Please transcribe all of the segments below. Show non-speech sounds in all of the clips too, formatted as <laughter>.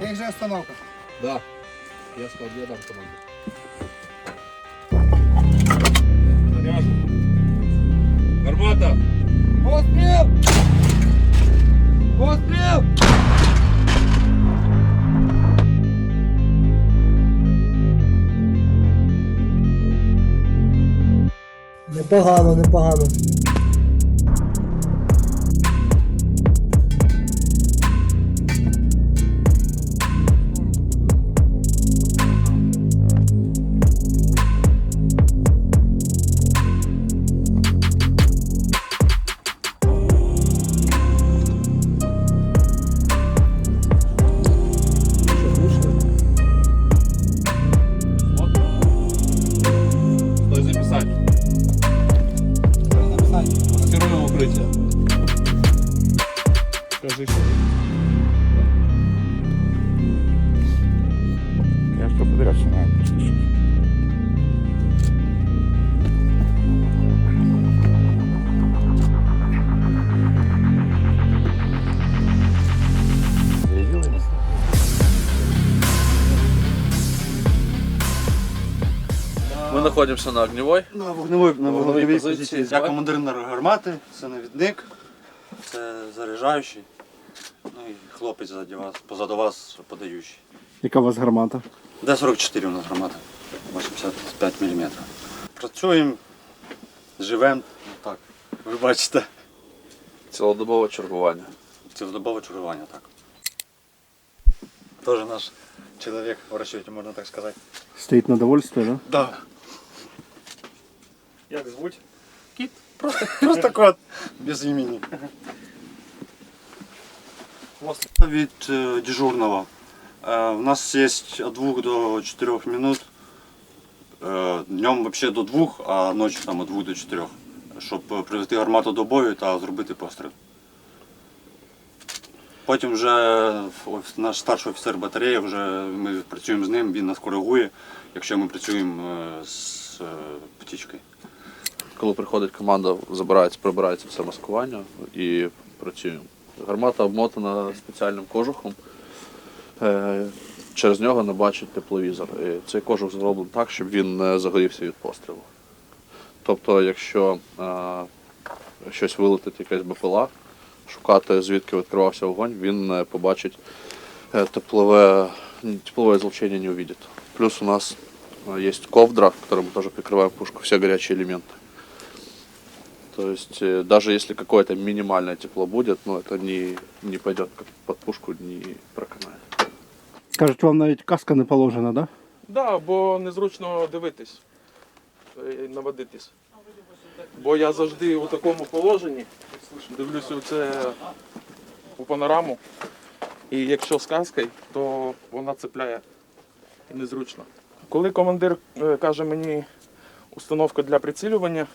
Як же остановка? Да. Я сказал, я дам команду. Заряжу. Гармата! Постріл! Постріл! Непогано, непогано. Находимся на огневой. На вогневій, на Вогневій позиції. позиції. Я командир гармати, це навідник, це заряджаючий. Ну і хлопець позаді вас, позаду вас подаючий. Яка у вас гармата? Д-44 у нас гармата. 85 мм. Працюємо, живемо, ну так. Ви бачите. Цілодобове чергування. Цілодобове чергування, так. Теж наш чоловік в можна так сказати. Стоит на довольствие, да? Да. Як звуть? Кіт. Просто, <laughs> просто кот. Без імені. Від е, дежурного. Е, у нас є від 2 до 4 минут. Е, днем взагалі до 2, а ночі там від 2 до 4. Щоб е, привести гармату до бою та зробити постріл. Потім вже наш старший офіцер батареї, вже ми працюємо з ним, він нас коригує, якщо ми працюємо е, з е, птічкою Коли приходить команда, забирається, прибирається все маскування і працюємо. Гармата обмотана спеціальним кожухом. Е, Через нього не бачить тепловізор. І цей кожух зроблений так, щоб він не загорівся від пострілу. Тобто, якщо е, щось вилетить, якась БПЛА, шукати звідки відкривався вогонь, він не побачить е, теплове, тепловое излучение не увидит. Плюс у нас э, есть ковдра, которой мы тоже прикрываем пушку, все горячие элементы. То есть э, даже если какое-то минимальное тепло будет, но это не, не пойдет как под пушку, не проканает. Кажуть, вам навіть каска не положена, да? Да, бо незручно дивитись, е, наводитись. Бо я завжди у такому положенні дивлюся це у панораму. І якщо з каскою, то вона цепляє незручно. Коли командир е, каже мені установка для прицілювання,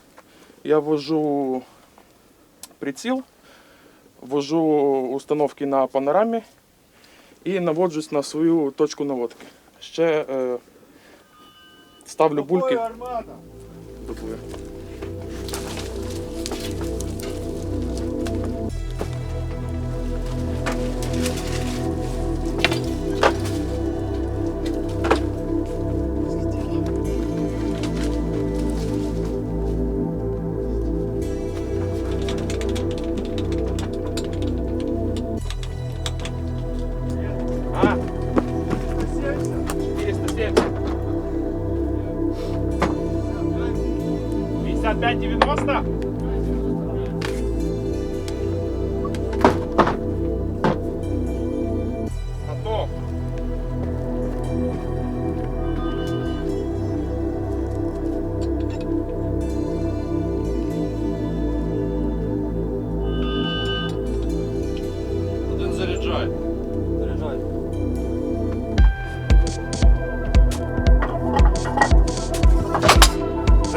я ввожу приціл, вожу установки на панорамі і наводжусь на свою точку наводки. Ще е, ставлю бульки. Дублюю.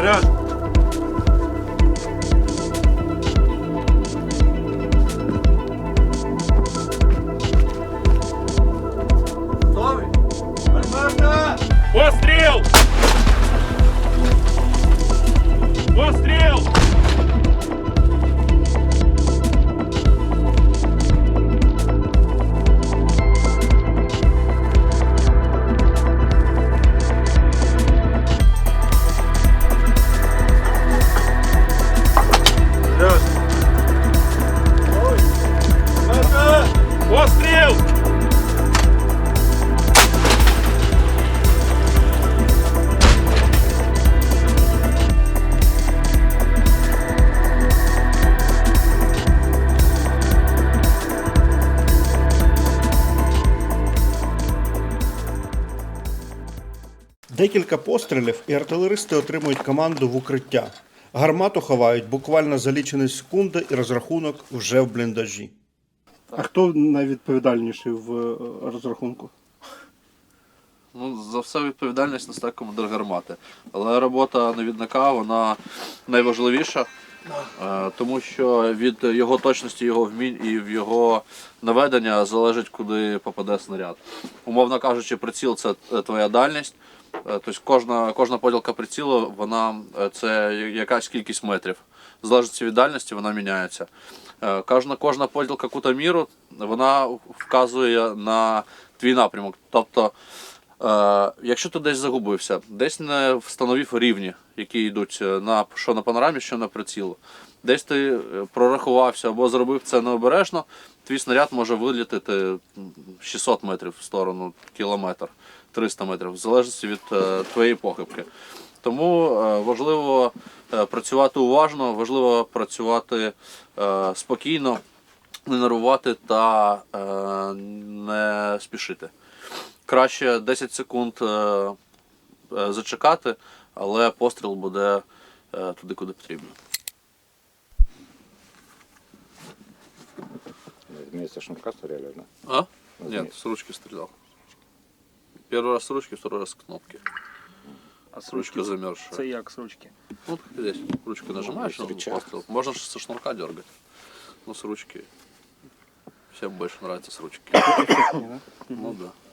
Сереж! Декілька пострілів і артилеристи отримують команду в укриття. Гармату ховають буквально за лічені секунди і розрахунок вже в бліндажі. А хто найвідповідальніший в е, розрахунку? Ну, за все відповідальність несе командир гармати. Але робота навідника вона найважливіша, е, тому що від його точності, його вмінь і в його наведення залежить, куди попаде снаряд. Умовно кажучи, приціл це е, твоя дальність. Тобто кожна, кожна поділка прицілу, вона е, це якась кількість метрів. Залежить від дальності вона міняється. Е, Кожна, кожна поділка кутоміру вона вказує на твій напрямок. Тобто, якщо ти десь загубився, десь не встановив рівні, які йдуть е, на що на панорамі, що на прицілу, десь ти е, прорахувався або зробив це необережно, твій снаряд може вилітити 600 метрів в сторону, кілометр, 300 метрів, в залежності від е, твоєї похибки. Тому е, важливо е, працювати уважно, важливо працювати е, спокійно, не нервувати та е, не спішити. Краще 10 секунд зачекати, але постріл буде туди, куди потрібно. Вместе шнурка стреляли, да? А? Нет, с ручки стрелял. Первый раз с ручки, второй раз с кнопки. А С ручки замерзшая. Це як з ручки? Ну, как здесь ручкой нажимаешь, Ну, он пострел. Можно же со шнурка дергать. Но с ручки. Всем больше нравится с ручки. <coughs> Ну да.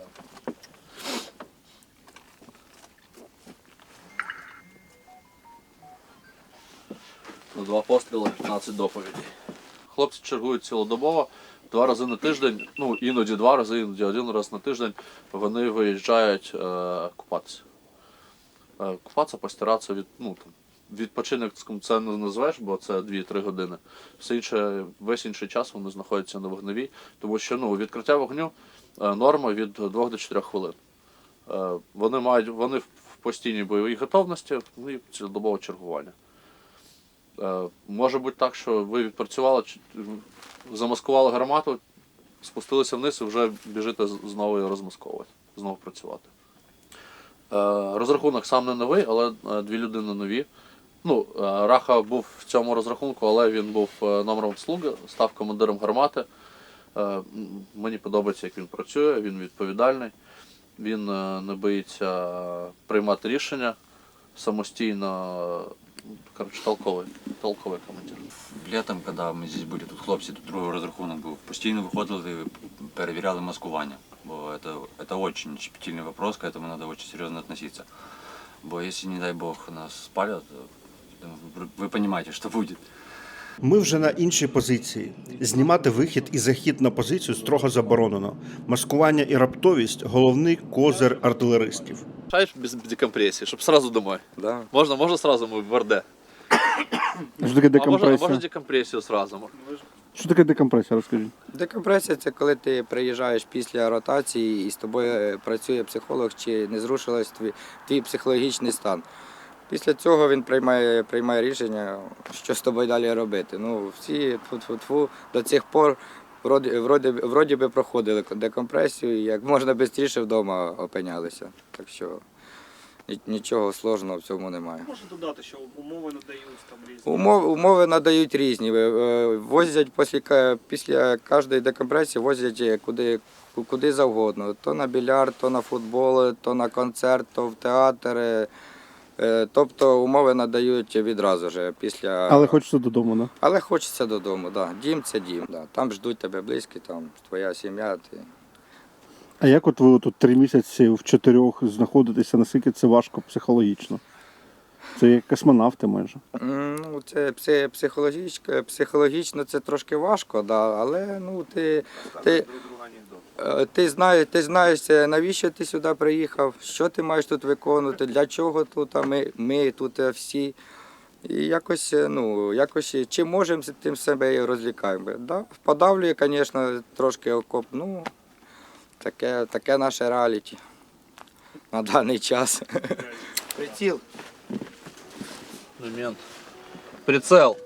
Два постріли 15 доповідей. Хлопці чергують цілодобово, два рази на тиждень, ну іноді два рази, іноді один раз на тиждень вони виїжджають е, купатися. Е, купатися, постиратися від, ну, там, відпочинок це не назвеш, бо це 2-3 години. Все інше, весь інший час вони знаходяться на вогневій, тому що ну, відкриття вогню е, норма від 2 до 4 хвилин. Е, Вони мають вони в постійній бойовій готовності ну, і цілодобове чергування. Е, Може бути так, що ви відпрацювали, замаскували гармату, спустилися вниз і вже біжите знову її розмасковувати, знову працювати. Е, Розрахунок сам не новий, але е, дві людини нові. Ну, Раха був в цьому розрахунку, але він був номером слуги, став командиром гармати. Мені подобається, як він працює, він відповідальний, він не боїться приймати рішення самостійно. Коротше, толковий, толковий командир. Літом, коли ми здесь були, тут хлопці, тут другий розрахунок був. Постійно виходили и перевіряли маскування. Бо це, це дуже щепетильний вопрос, к этому надо очень серьезно относиться. Бо якщо, не дай Бог, нас спалят, то ви- розумієте, що. Ми вже на іншій позиції. Знімати вихід і захід на позицію строго заборонено. Маскування і раптовість головний козир артилеристів. Шаєш без декомпресії, щоб сразу домой. Да. Можна, можна сразу ми в РД. Що таке А можна, а декомпресія? можна декомпресію сразу. Що таке декомпресія, розкажіть? Декомпресія це коли ти приїжджаєш після ротації і з тобою е, працює психолог, чи не зрушилась твій, твій психологічний стан. Після цього він приймає, приймає рішення, що з тобою далі робити. Ну, всі тьфу-тьфу-тьфу, до цих пор вроді, вроді, вроді би проходили декомпресію і як можна швидше вдома опинялися. Так що нічого сложного в цьому немає. Можу додати, що умови надають там різні. Умови, умови надають різні. Е, е, Возять після, після кожної декомпресії возять е, куди, куди завгодно. То на більярд, то на футбол, то на концерт, то в театр. Е. Тобто умови надають відразу ж після. Але хочеться додому, да? Але хочеться додому, да. Дім це дім. Да. Там ждуть тебе близькі, там твоя сім'я. Ти... А як от ви тут три місяці в чотирьох знаходитеся, наскільки це важко психологічно? Це як космонавти майже. Ну, це пси- психологічно, психологічно це трошки важко, да, але ну, ти, ти, е, ти, знаєш, ти знаєш, е, навіщо ти сюди приїхав, що ти маєш тут виконувати, для чого тут, а ми, ми тут е, всі. І якось, е, ну, якось е, чи можемо тим себе і розвлікаємо. Да? Подавлює, звісно, трошки окоп. Ну, таке, таке наше реаліті на даний час. Приціл. Момент. Прицел.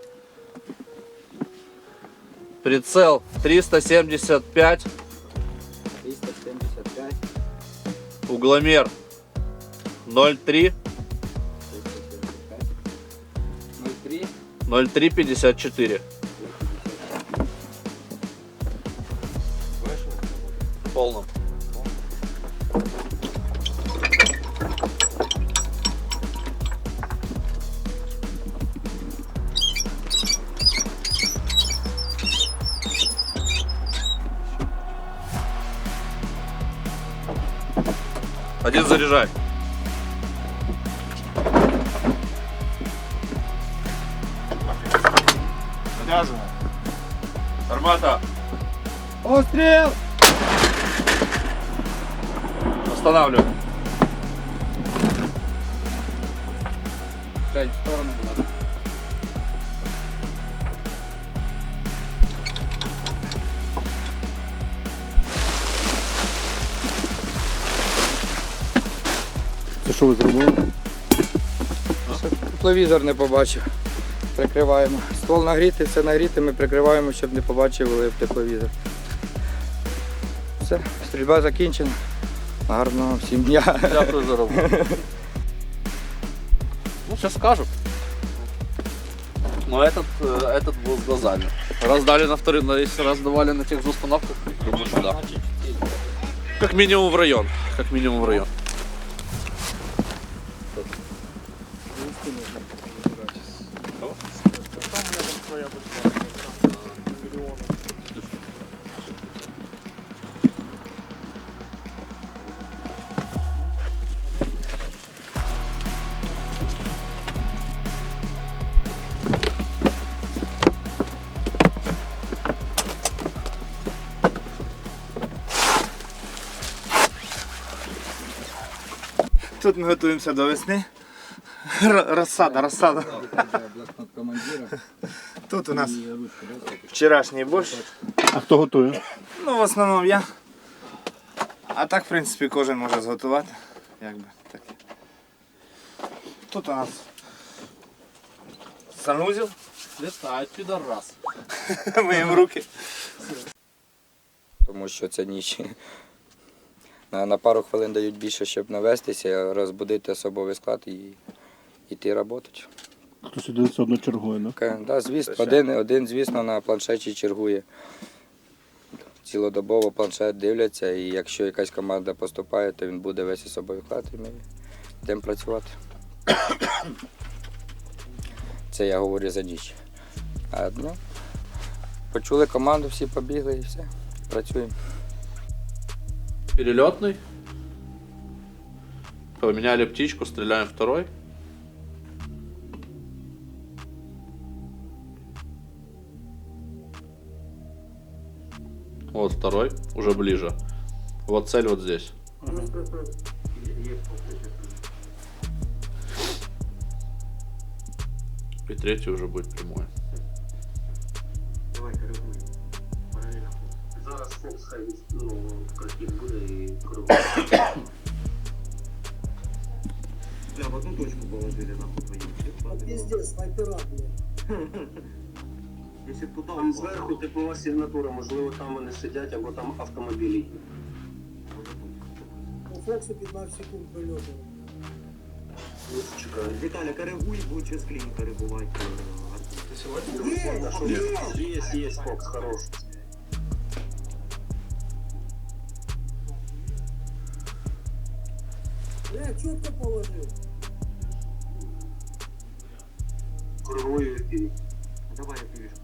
Прицел 375, 375. угломер 03 03. 03 54. Полном. Один заряжай. Завязано. Армата. Постріл! Останавливай. Жень, в сторону, будь що ви зробили? Тепловізор не побачив. Прикриваємо. Ствол нагрітий, все нагріти, ми прикриваємо, щоб не побачив в тепловізор. Все, стрільба закінчена. Гарного всім дня. Дякую за роботу. <laughs> Ну, сейчас скажут. Но этот, э, этот был с глазами. Раз дали на вторых, но если раз давали на тех установках, думаю, что да. Как минимум в район. Как минимум в район. Тут ми готуємося до весни. Р- Розсада, розсада. Тут у нас вчорашній борщ. А хто готує? Ну, в основному я. А так, в принципі, кожен може зготувати. Якби так. Тут у нас санузел. Летает пидорас. <laughs> Миємо руки. Тому що це ніч. На, на пару хвилин дають більше, щоб навестися, розбудити особовий склад і йти працювати. Хто сюди все одно чергує, да? Ка- Да, звісно, один, один, звісно, на планшеті чергує. Цілодобово планшет дивляться, і якщо якась команда поступає, то він буде весь особовий вклад і ми йдемо працювати. Це я говорю за ніч. А, ну, почули команду, всі побігли і все. Працюємо. Перелетный. Поменяли птичку, стреляем второй. Вот второй, уже ближе. Вот цель вот здесь. И третий уже будет прямой. Пиздец, снайпера, блядь. <laughs> Там зверху теплова сигнатура, можливо, там вони сидять або там автомобілі. У Фоксу 15 секунд прильоту. Віталя, коригуй, будь час кліні коригувати. Є, є, Фокс, хорош. Бля, чітко положив. Коригую, Давай я привіжу.